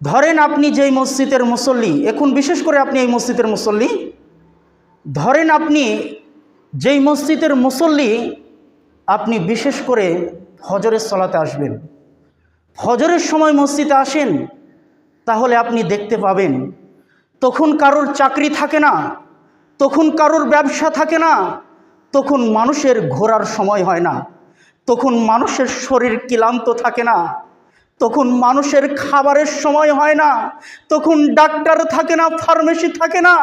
ধরেন আপনি যেই মসজিদের মুসল্লি, এখন বিশেষ করে আপনি এই মসজিদের মুসল্লি, ধরেন আপনি যেই মসজিদের মুসল্লি, আপনি বিশেষ করে ফজরের সলাতে আসবেন। ফজরের সময় মসজিদে আসেন, তাহলে আপনি দেখতে পাবেন, তখন কারোর চাকরি থাকে না, তখন কারোর ব্যবসা থাকে না, তখন মানুষের ঘোরার সময় হয় না, তখন মানুষের শরীর ক্লান্ত থাকে না তখন মানুষের খাবারের সময় হয় না, তখন ডাক্তার থাকে না ফার্মেসি থাকে না,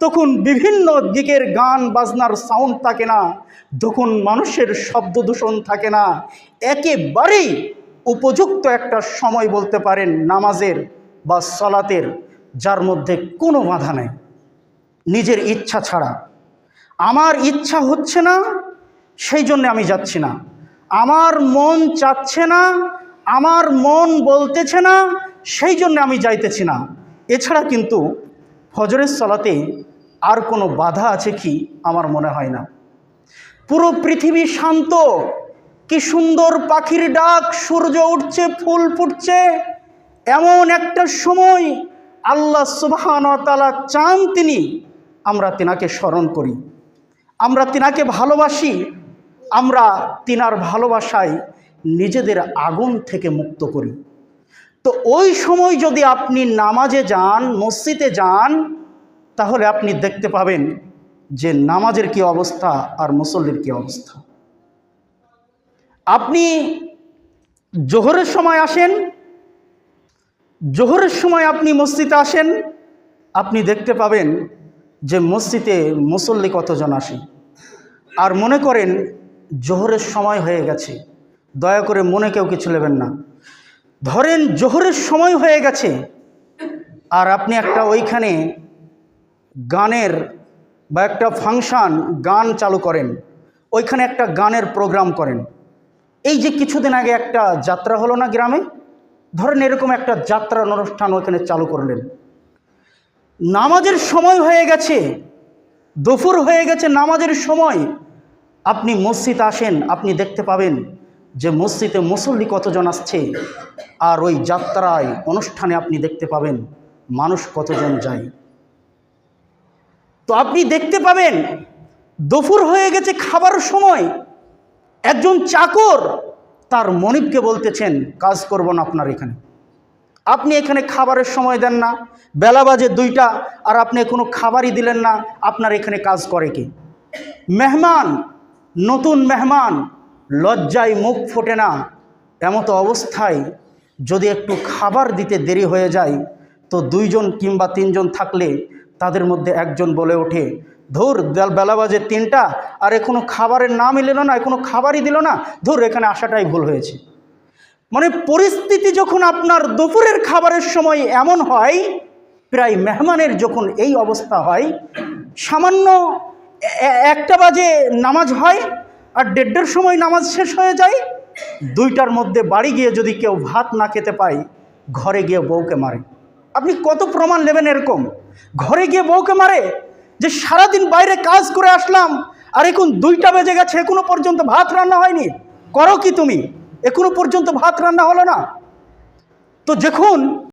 তখন বিভিন্ন দিকের গান বাজনার সাউন্ড থাকে না, তখন মানুষের শব্দ দূষণ থাকে না। একেবারেই উপযুক্ত একটা সময় বলতে পারেন নামাজের বা সলাতের, যার মধ্যে কোনো বাধা নেই। নিজের ইচ্ছা ছাড়া। আমার ইচ্ছা হচ্ছে না, সেই জন্য আমি যাচ্ছি না। আমার মন চাচ্ছে না আমার মন বলতেছে না, সেই জন্য আমি যাইতেছি না। এছাড়া কিন্তু ফজরের সলাতে আর কোনো বাধা আছে কি আমার মনে হয় না। পুরো পৃথিবী শান্ত, কি সুন্দর পাখির ডাক, সূর্য উঠছে, ফুল ফুটছে। এমন একটা সময় আল্লাহ সুবহান তালা চান তিনি আমরা তিনাকে স্মরণ করি। আমরা তিনাকে ভালোবাসি, আমরা তিনার ভালোবাসায় নিজেদের আগুন থেকে মুক্ত করি। তো ওই সময় যদি আপনি নামাজে যান, মসজিদে যান, তাহলে আপনি দেখতে পাবেন যে নামাজের কি অবস্থা আর মুসল্লির কি অবস্থা। আপনি জোহরের সময় আসেন, জোহরের সময় আপনি মসজিদে আসেন, আপনি দেখতে পাবেন যে মসজিদে মুসল্লি কতজন আসে। আর মনে করেন জোহরের সময় হয়ে গেছে। দয়া করে মনে কেউ কিছু নেবেন না। ধরেন জোহরের সময় হয়ে গেছে, আর আপনি একটা ওইখানে গানের বা একটা ফাংশান, গান চালু করেন, ওইখানে একটা গানের প্রোগ্রাম করেন। এই যে কিছুদিন আগে একটা যাত্রা হলো না গ্রামে? ধরেন এরকম একটা যাত্রার অনুষ্ঠান ওইখানে চালু করলেন। নামাজের সময় হয়ে গেছে, দুপুর হয়ে গেছে, নামাজের সময়। আপনি মসজিদ আসেন, আপনি দেখতে পাবেন যে মসজিদে মুসল্লি কতজন আসছে আর ওই যাত্রায় অনুষ্ঠানে আপনি দেখতে পাবেন মানুষ কতজন যায়। তো আপনি দেখতে পাবেন, দুপুর হয়ে গেছে খাবার সময়। একজন চাকর তার মনিবকে বলতেছেন, কাজ করব না আপনার এখানে। আপনি এখানে খাবারের সময় দেন না, বেলা বাজে দুইটা আর আপনি কোনো খাবারই দিলেন না, আপনার এখানে কাজ করে কি? মেহমান, নতুন মেহমান লজ্জায় মুখ ফোটে না, এমতো অবস্থায় যদি একটু খাবার দিতে দেরি হয়ে যায়, তো দুইজন কিংবা তিনজন থাকলে তাদের মধ্যে একজন বলে ওঠে, ধুর, বেলা বাজে তিনটা, আর এখনও খাবারের নাম এলো না, এখনও খাবারই দিল না, ধুর, এখানে আসাটাই ভুল হয়েছে। মানে পরিস্থিতি যখন আপনার দুপুরের খাবারের সময় এমন হয়, প্রায় মেহমানের যখন এই অবস্থা হয়, সামান্য একটা বাজে নামাজ হয় আর দেড়টার সময় নামাজ শেষ হয়ে যায়, দুইটার মধ্যে বাড়ি গিয়ে যদি কেউ ভাত না খেতে পায়, ঘরে গিয়ে বউকে মারে। আপনি কত প্রমাণ নেবেন এরকম? ঘরে গিয়ে বউকে মারে যে সারাদিন বাইরে কাজ করে আসলাম, আর এখন দুইটা বেজে গেছে, এখনও পর্যন্ত ভাত রান্না হয়নি। করো কি তুমি? এখনও পর্যন্ত ভাত রান্না হলো না? তো যখন